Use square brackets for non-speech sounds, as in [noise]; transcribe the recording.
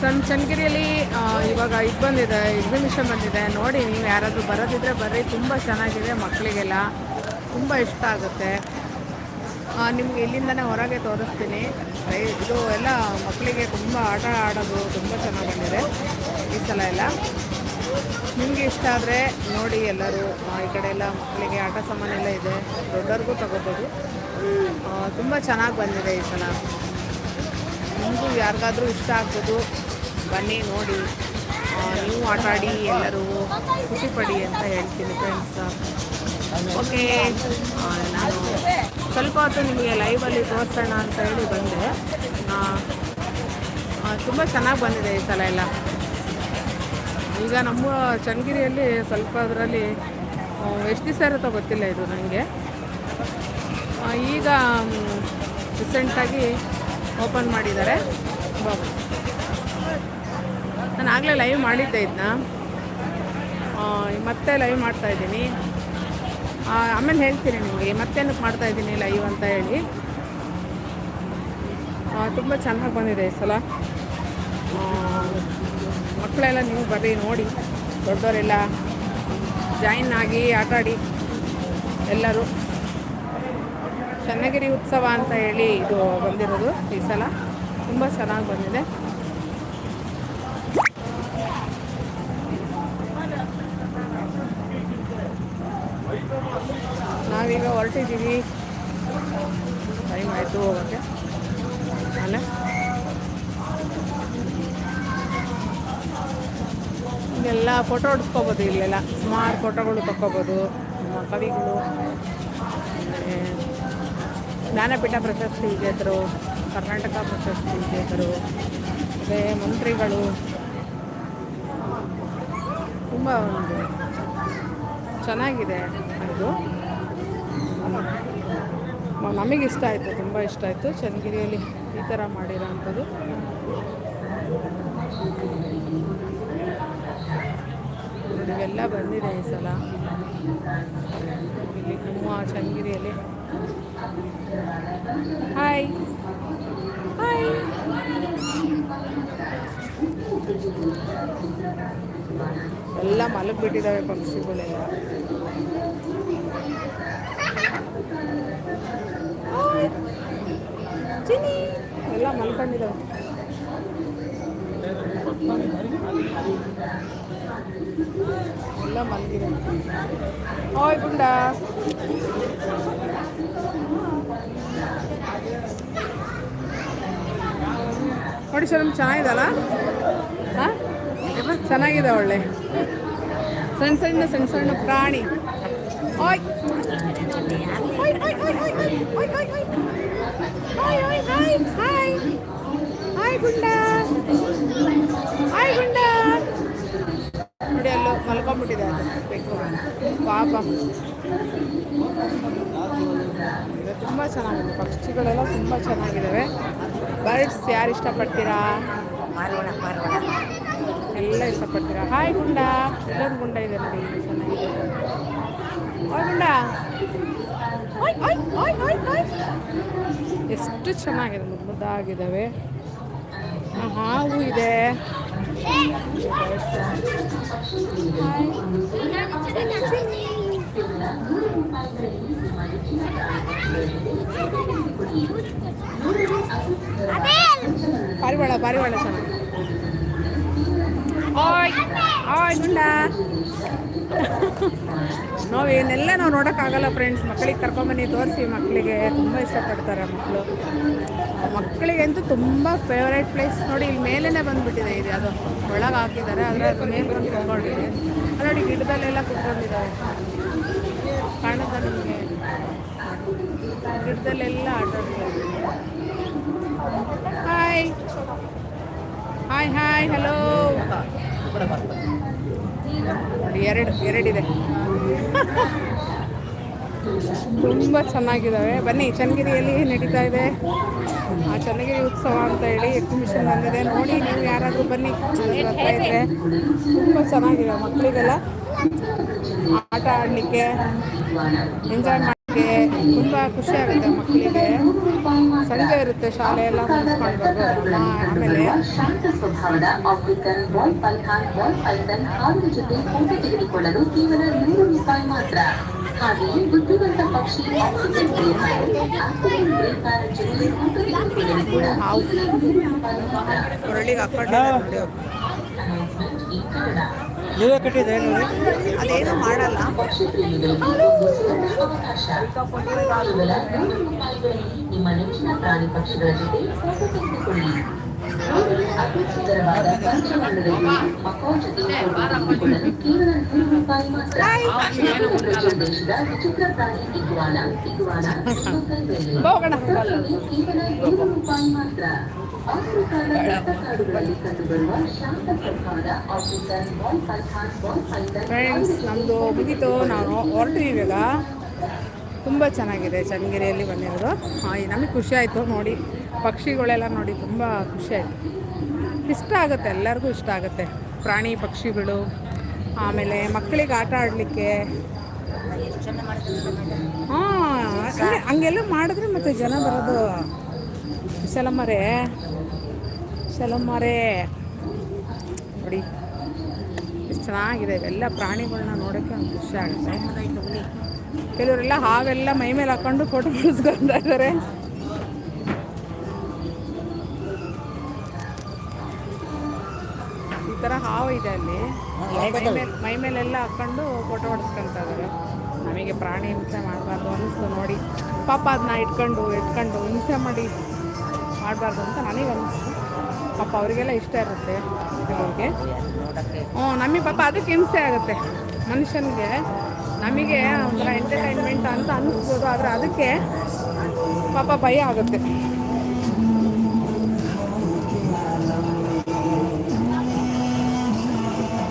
ಸಣ್ಣ ಚನ್ನಗಿರಿಯಲ್ಲಿ ಇವಾಗ ಇದು ಬಂದಿದೆ ಎಕ್ಸಿಬಿಷನ್ ಬಂದಿದೆ. ನೋಡಿ, ನೀವು ಯಾರಾದರೂ ಬರೋದಿದ್ರೆ ಬರ್ರಿ. ತುಂಬ ಚೆನ್ನಾಗಿದೆ ಮಕ್ಕಳಿಗೆಲ್ಲ. ತುಂಬ ಇಷ್ಟ ಆಗುತ್ತೆ. ನಿಮ್ಗೆ ಇಲ್ಲಿಂದನೇ ಹೊರಗೆ ತೋರಿಸ್ತೀನಿ. ಇದು ಎಲ್ಲ ಮಕ್ಕಳಿಗೆ ತುಂಬ ಆಟ ಆಡೋದು ತುಂಬ ಚೆನ್ನಾಗಿ ಬಂದಿದೆ. ಈ ಸಲ ಎಲ್ಲ. ನಿಮಗೆ ಇಷ್ಟ ಆದರೆ ನೋಡಿ ಎಲ್ಲರೂ. ಈ ಕಡೆ ಎಲ್ಲ ಮಕ್ಕಳಿಗೆ ಆಟ ಸಾಮಾನೆಲ್ಲ ಇದೆ. ದೊಡ್ಡವ್ರಿಗೂ ತಗೋಬೋದು. ತುಂಬ ಚೆನ್ನಾಗಿ ಬಂದಿದೆ ಈ ಸಲ. ನಿಮಗೂ ಯಾರಿಗಾದರೂ ಇಷ್ಟ ಆಗ್ಬೋದು. ಬನ್ನಿ ನೋಡಿ. ನೀವು ಆಟ ಆಡಿ ಎಲ್ಲರೂ ಖುಷಿ ಪಡಿ ಅಂತ ಹೇಳ್ತೀನಿ ಫ್ರೆಂಡ್ಸ್ ಓಕೆ ನಾನು ಸ್ವಲ್ಪ ಹೊತ್ತು ನಿಮಗೆ ಲೈವಲ್ಲಿ ತೋರಿಸೋಣ ಅಂತ ಹೇಳಿ ಬಂದೆ. ತುಂಬ ಚೆನ್ನಾಗಿ ಬಂದಿದೆ ಈ ಸಲ ಎಲ್ಲ. ಈಗ ನಮ್ಮ ಚನ್ನಗಿರಿಯಲ್ಲಿ ಸ್ವಲ್ಪ ಅದರಲ್ಲಿ ಎಷ್ಟು ದಿವಸ ಇರುತ್ತೋ ಗೊತ್ತಿಲ್ಲ ಇದು ನನಗೆ ಈಗ ರೀಸೆಂಟಾಗಿ ಓಪನ್ ಮಾಡಿದ್ದಾರೆ. ಬಾಬು ನಾನು ಆಗಲೇ ಲೈವ್ ಮಾಡಿದ್ದೆ ಇದನ್ನ ಮತ್ತೆ ಲೈವ್ ಮಾಡ್ತಾ ಇದ್ದೀನಿ. ಆಮೇಲೆ ಹೇಳ್ತೀನಿ ನಿಮಗೆ ಮತ್ತೇನಕ್ಕೆ ಮಾಡ್ತಾ ಇದ್ದೀನಿ ಲೈವ್ ಅಂತ ಹೇಳಿ. ತುಂಬ ಚೆನ್ನಾಗಿ ಬಂದಿದೆ ಈ ಸಲ. ಮಕ್ಕಳೆಲ್ಲ ನೀವು ಬರ್ರಿ, ನೋಡಿ. ದೊಡ್ಡವರೆಲ್ಲ ಜಾಯಿನ್ ಆಗಿ ಆಟಾಡಿ ಎಲ್ಲರೂ. ಚನ್ನಗಿರಿ ಉತ್ಸವ ಅಂತ ಹೇಳಿ ಇದು ಬಂದಿರೋದು ಈ ಸಲ. ತುಂಬ ಚೆನ್ನಾಗಿ ಬಂದಿದೆ. ನಾವೀಗ ಹೊರಟಿದ್ದೀವಿ ಟೈಮ್ ಆಯಿತು ಹೋಗೋಕ್ಕೆ ಅಲ್ಲ ಇಲ್ಲೆಲ್ಲ ಫೋಟೋ ಹೊಡ್ಸ್ಕೋಬೋದು ಇಲ್ಲೆಲ್ಲ. ಸುಮಾರು ಫೋಟೋಗಳು ತಕ್ಕೋಬೋದು. ಕವಿಗಳು. ಜ್ಞಾನಪೀಠ ಪ್ರಶಸ್ತಿ ವಿಜೇತರು, ಕರ್ನಾಟಕ ಪ್ರಶಸ್ತಿ ವಿಜೇತರು, ಮತ್ತು ಮಂತ್ರಿಗಳು. ತುಂಬ ಒಂದು ಚೆನ್ನಾಗಿದೆ ಮ- ನಮಗೆ ಇಷ್ಟ ಆಯಿತು, ತುಂಬ ಇಷ್ಟ ಆಯಿತು. ಚನ್ನಗಿರಿಯಲ್ಲಿ ಈ ಥರ ಮಾಡಿರೋವಂಥದ್ದು ಇವೆಲ್ಲ ಬಂದಿದೆ ಈ ಸಲ. ಇಲ್ಲಿ ನಮ್ಮ ಚನ್ನಗಿರಿಯಲ್ಲಿ. ಹಾಯ್ ಹಾಯ್ ಎಲ್ಲ ಮಲಗಿಬಿಟ್ಟಿದ್ದಾವೆ ಪಕ್ಷಿಗಳೆಲ್ಲ. ಹಾಯ್. ಚಿನ್ನಿ ಎಲ್ಲ ಮಲ್ಕೊಂಡಿದ್ದಾವೆ ಎಲ್ಲ ಮಲಗಿದೆ ಓಯ್ ಗುಂಡ ನೋಡಿ ಸರ್ ಚೆನ್ನಾಗಿದಲ್ಲ ಹಾಂ? ಚೆನ್ನಾಗಿದೆ ಒಳ್ಳೆ. ಸಣ್ಣ ಸಣ್ಣ ಸಣ್ಣ ಸಣ್ಣ ಪ್ರಾಣಿ. ಓಯ್. ನೋಡಿ ಅಲ್ಲೂ ಮಲ್ಕೊಂಡ್ಬಿಟ್ಟಿದೆ ಅದು ಬೆಕ್ಕು ಪಾಪ ತುಂಬ ಚೆನ್ನಾಗಿದೆ ಪಕ್ಷಿಗಳೆಲ್ಲ ತುಂಬ ಚೆನ್ನಾಗಿದ್ದಾವೆ ಬರ್ಡ್ಸ್ ಯಾರು ಇಷ್ಟಪಡ್ತೀರಾ ಎಲ್ಲ ಇಷ್ಟಪಡ್ತೀರಾ ಹಾಯ್ ಗುಂಡ ಇಲ್ಲೊಂದು ಗುಂಡ ಇದೆ ನೋಡಿ ಚೆನ್ನಾಗಿದೆ ಹಾಯ್ ಗುಂಡ ಎಷ್ಟು ಚೆನ್ನಾಗಿದೆ ಮುದ್ದು ಮುದ್ದಾಗಿದ್ದಾವೆ. ಹಾವು ಇದೆ. ಪರಿವಳ ಪರಿವಳ ಚೆನ್ನಾಗಿ ಓಯ್ ಓಯ್ ಗುಂಡ ನಾವು ಏನೆಲ್ಲ ನಾವು ನೋಡೋಕ್ಕಾಗಲ್ಲ ಫ್ರೆಂಡ್ಸ್ ಮಕ್ಕಳಿಗೆ ಕರ್ಕೊಂಬನ್ನಿ, ತೋರಿಸಿ, ಮಕ್ಕಳಿಗೆ ತುಂಬ ಇಷ್ಟಪಡ್ತಾರೆ ಮಕ್ಕಳು. ಮಕ್ಕಳಿಗಂತೂ ತುಂಬ ಫೇವ್ರೇಟ್ ಪ್ಲೇಸ್ ನೋಡಿ ಇಲ್ಲಿ ಮೇಲೇ ಬಂದುಬಿಟ್ಟಿದೆ ಇದು ಅದು. ಒಳಗೆ ಹಾಕಿದ್ದಾರೆ ಆದರೆ ಅದು ಮೇಲೆ ಬಂದು ಕುತ್ಕೊಂಡಿದೆ. ಅಲ್ಲಿ ನೋಡಿ ಗಿಡದಲ್ಲೆಲ್ಲ ಕುತ್ಕೊಂಡಿದ್ದಾರೆ. ಕಾಣುತ್ತೆ ನಿಮಗೆ? ಗಿಡದಲ್ಲೆಲ್ಲ ಆಟ ಆಡ್ತಿದ್ದಾರೆ ಹಾಯ್ ಹಾಯ್ ಹಾಯ್ ಹಲೋ ನೋಡಿ ಎರಡು ಎರಡಿದೆ. ತುಂಬ ಚೆನ್ನಾಗಿದ್ದಾವೆ. ಬನ್ನಿ ಚನ್ನಗಿರಿಯಲ್ಲಿ ನಡೀತಾ ಇದೆ? ಆ ಚನ್ನಗಿರಿ ಉತ್ಸವ ಅಂತ ಹೇಳಿ ಎಕ್ಸಿಬಿಷನ್ ಬಂದಿದೆ. ನೋಡಿ ನೀವು ಯಾರಾದರೂ ಬನ್ನಿ ಬರ್ತಾ ಇದ್ರೆ. ತುಂಬ ಚೆನ್ನಾಗಿದೆ ಮಕ್ಕಳಿಗೆಲ್ಲ. ಆಟ ಆಡಲಿಕ್ಕೆ ಎಂಜಾಯ್ ಮಾಡಿ ಆಡಲಿಕ್ಕೆ ತುಂಬ ಖುಷಿ ಆಗುತ್ತೆ ಮಕ್ಕಳಿಗೆ. ಸಂಜೆ ಇರುತ್ತೆ ಶಾಲೆ ಎಲ್ಲ ಮುಗಿಸ್ಕೊಂಡು ಬರ್ಬೋದು ಆಮೇಲೆ ಜೊತೆ ಫೋಟೋ ತೆಗೆದುಕೊಳ್ಳಲು ಕೇವಲ ನೂರು ರೂಪಾಯಿ ಮಾತ್ರ ಹಾಗೆಯೇ ಬುದ್ಧಿವಂತ ಪಕ್ಷಿ ಜೊತೆ ಫೋಟೋ ತೆಗೆದುಕೊಳ್ಳಲು ಕೂಡ ಕೇವಲ ನೂರು ರೂಪಾಯಿ ಮಾತ್ರ ನೀವೇ ಕಟ್ಟಿದ್ದೆ ನೋಡಿ ಅದೇನು ಮಾಡಲ್ಲ. ನಿಮ್ಮ ನೆಚ್ಚಿನ ಪ್ರಾಣಿ ಪಕ್ಷಿಗಳ ಜೊತೆ ಫೋಟೋ ತೆಗೆದುಕೊಳ್ಳಿ ನೋಡಲು ಅತಿ ಸುಂದರವಾದ ಪಂಚವರ್ಣದ ಗಿಳಿ ಮಕಾವ್ ಜೊತೆ ಫೋಟೋ ತೆಗೆದುಕೊಳ್ಳಲು ಕೇವಲ ನೂರು ರೂಪಾಯಿ ಮಾತ್ರ. ಬ್ರೆಜಿಲ್ ದೇಶದ ವಿಚಿತ್ರ ಪ್ರಾಣಿ ಇಗ್ವಾನ ಇಗ್ವಾನ ಕೈಬೇಲೆ ಹೋಗೋಣ ಫೋಟೋಗೆ ಕೇವಲ ನೂರು ರೂಪಾಯಿ ಮಾತ್ರ. ಆಫ್ರಿಕಾದ ಕಾಡುಗಳಲ್ಲಿ ಕಂಡುಬರುವ ಶಾಂತ ಸ್ವಭಾವದ African ball python ball python friends ನಮ್ಮದು ಮುಗಿತು. ನಾನು ಹೊರಟ್ವಿ ಇವಾಗ. ತುಂಬ ಚೆನ್ನಾಗಿದೆ ಚನ್ನಗಿರಿಯಲ್ಲಿ ಬಂದಿರೋದು. ನಮಗೆ ಖುಷಿ ಆಯಿತು ನೋಡಿ. ಪಕ್ಷಿಗಳೆಲ್ಲ ನೋಡಿ ತುಂಬ ಖುಷಿ ಆಯಿತು. ಇಷ್ಟ ಆಗುತ್ತೆ ಎಲ್ಲರಿಗೂ ಇಷ್ಟ ಆಗುತ್ತೆ. ಪ್ರಾಣಿ ಪಕ್ಷಿಗಳು ಆಮೇಲೆ ಮಕ್ಕಳಿಗೆ ಆಟ ಆಡಲಿಕ್ಕೆ. ಹಾಂ ಹಂಗೆಲ್ಲ ಮಾಡಿದ್ರೆ ಮತ್ತೆ ಜನ ಬರೋದು. ಸಲಮರೆ ಸಲಮರೆ ನೋಡಿ ಎಷ್ಟು ಚೆನ್ನಾಗಿದೆ ಇವೆಲ್ಲ ಪ್ರಾಣಿಗಳನ್ನ ನೋಡೋಕ್ಕೆ ಒಂದು ಖುಷಿ ಆಗುತ್ತೆ. ಕೆಲವರೆಲ್ಲ ಹಾವೆಲ್ಲ ಮೈ ಮೇಲೆ ಹಾಕೊಂಡು ಫೋಟೋ [laughs] ಬಿಡಿಸ್ಕೊಂತ ಇದ್ದಾರೆ ಹಾವು ಇದೆ ಅಲ್ಲಿ ಮೈ ಮೇಲೆ ಮೈ ಮೇಲೆಲ್ಲ ಹಾಕೊಂಡು ಫೋಟೋ ಹೊಡ್ಸ್ಕೊಂತ ಇದಾರೆ. ನಮಗೆ ಪ್ರಾಣಿ ಹಿಂಸೆ ಮಾಡಬಾರ್ದು ಅನ್ನಿಸ್ತು ನೋಡಿ. ಪಾಪ ಅದನ್ನ ಇಟ್ಕೊಂಡು ಇಟ್ಕೊಂಡು ಹಿಂಸೆ ಮಾಡಿ ಮಾಡಬಾರ್ದು ಅಂತ ನನಗೆ ಅನಿಸ್ತು ಪಾಪ ಅವರಿಗೆಲ್ಲ ಇಷ್ಟ ಇರುತ್ತೆ ಕೆಲವ್ರಿಗೆ ಹ್ಞೂ ನಮಗೆ ಪಾಪ ಅದಕ್ಕೆ ಹಿಂಸೆ ಆಗುತ್ತೆ. ಮನುಷ್ಯನಿಗೆ ನಮಗೆ ಒಂಥರ ಎಂಟರ್ಟೈನ್ಮೆಂಟ್ ಅಂತ ಅನ್ನಿಸ್ಬೋದು ಆದರೆ ಅದಕ್ಕೆ ಪಾಪ ಭಯ ಆಗುತ್ತೆ.